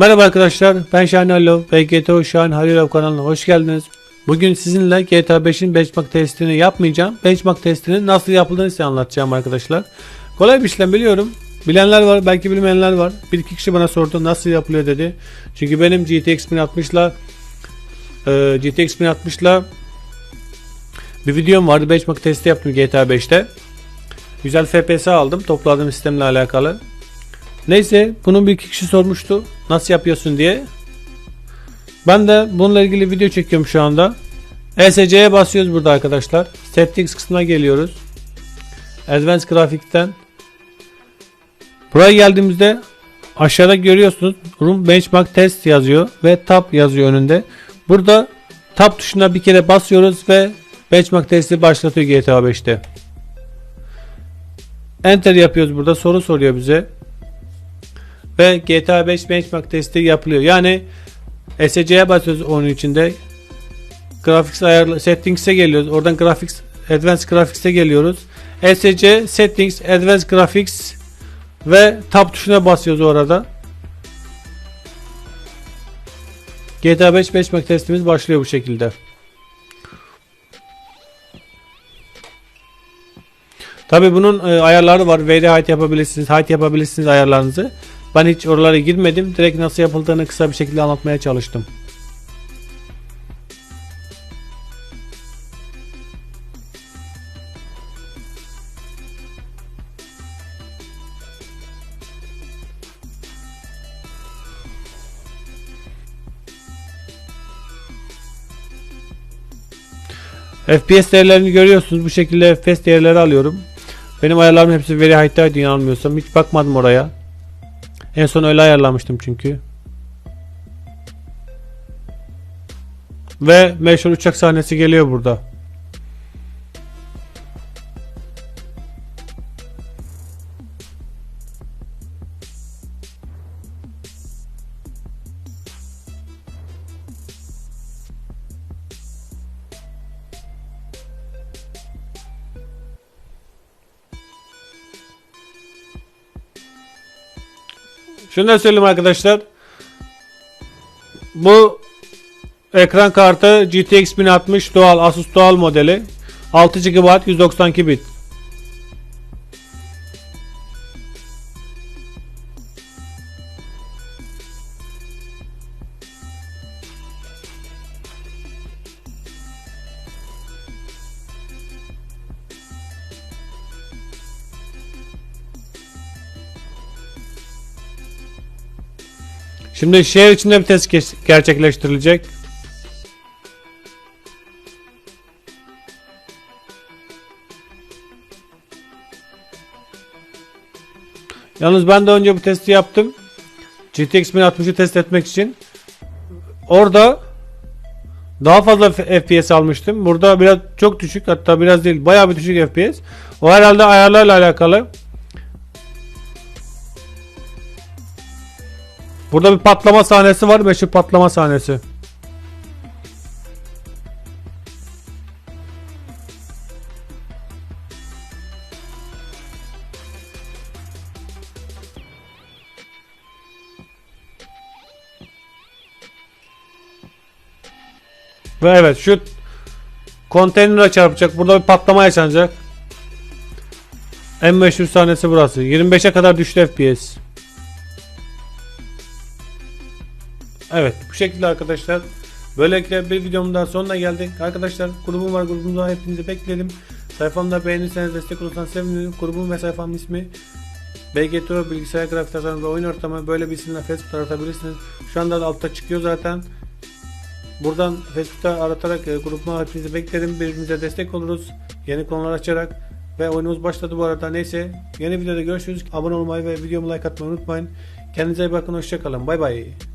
Merhaba arkadaşlar ben Şahin Halil ve GTO Şahin Halilov kanalına hoş geldiniz. Bugün sizinle GTA 5'in benchmark testini yapmayacağım. Benchmark testinin nasıl yapıldığını size anlatacağım arkadaşlar. Kolay bir işlem biliyorum. Bilenler var belki bilmeyenler var. Bir iki kişi bana sordu nasıl yapılıyor dedi. Çünkü benim GTX 1060 ile GTX 1060 ile bir videom vardı. Benchmark testi yaptım GTA 5'te. Güzel FPS aldım topladığım sistemle alakalı. Neyse bunu bir kişi sormuştu. Nasıl yapıyorsun diye. Ben de bununla ilgili video çekiyorum şu anda. ESC'ye basıyoruz burada arkadaşlar. Settings kısmına geliyoruz. Advanced Graphic'ten Buraya geldiğimizde aşağıda görüyorsunuz Room Benchmark Test yazıyor ve Tab yazıyor önünde. Burada Tab tuşuna bir kere basıyoruz ve Benchmark testi başlatıyor GTA 5'te. Enter yapıyoruz burada soru soruyor bize ve GTA 5 benchmark testi yapılıyor. Yani SC'ye basıyoruz onun içinde. Graphics ayarlı settings'e geliyoruz. Oradan graphics advanced graphics'e geliyoruz. SC settings advanced graphics ve tab tuşuna basıyoruz orada. GTA 5 benchmark testimiz başlıyor bu şekilde. Tabi bunun e, ayarları var. Very height yapabilirsiniz, height yapabilirsiniz ayarlarınızı. Ben hiç oralara girmedim. Direkt nasıl yapıldığını kısa bir şekilde anlatmaya çalıştım. FPS değerlerini görüyorsunuz. Bu şekilde FPS değerleri alıyorum. Benim ayarlarım hepsi very high'taydı yanılmıyorsam. Hiç bakmadım oraya. En son öyle ayarlamıştım çünkü. Ve meşhur uçak sahnesi geliyor burada. Şunu da söyleyeyim arkadaşlar. Bu ekran kartı GTX 1060 doğal Asus doğal modeli. 6 GB 192 bit. Şimdi şehir içinde bir test gerçekleştirilecek. Yalnız ben de önce bu testi yaptım. GTX 1060'ı test etmek için. Orada daha fazla FPS almıştım. Burada biraz çok düşük hatta biraz değil bayağı bir düşük FPS. O herhalde ayarlarla alakalı. Burada bir patlama sahnesi var. Meşhur patlama sahnesi. Ve evet şu konteynere çarpacak. Burada bir patlama yaşanacak. En meşhur sahnesi burası. 25'e kadar düştü FPS. Evet bu şekilde arkadaşlar. Böylelikle bir videomun daha sonuna geldik. Arkadaşlar grubum var grubumda hepinizi beklerim. Sayfamda beğenirseniz destek olursanız sevinirim. Grubum ve sayfamın ismi BGTO bilgisayar grafik tasarım ve oyun ortamı böyle bir isimle Facebook'ta aratabilirsiniz. Şu anda da altta çıkıyor zaten. Buradan Facebook'ta aratarak e, grubuma hepinizi beklerim. Birbirimize destek oluruz. Yeni konular açarak ve oyunumuz başladı bu arada. Neyse yeni videoda görüşürüz. Abone olmayı ve videomu like atmayı unutmayın. Kendinize iyi bakın. Hoşçakalın. Bay bay.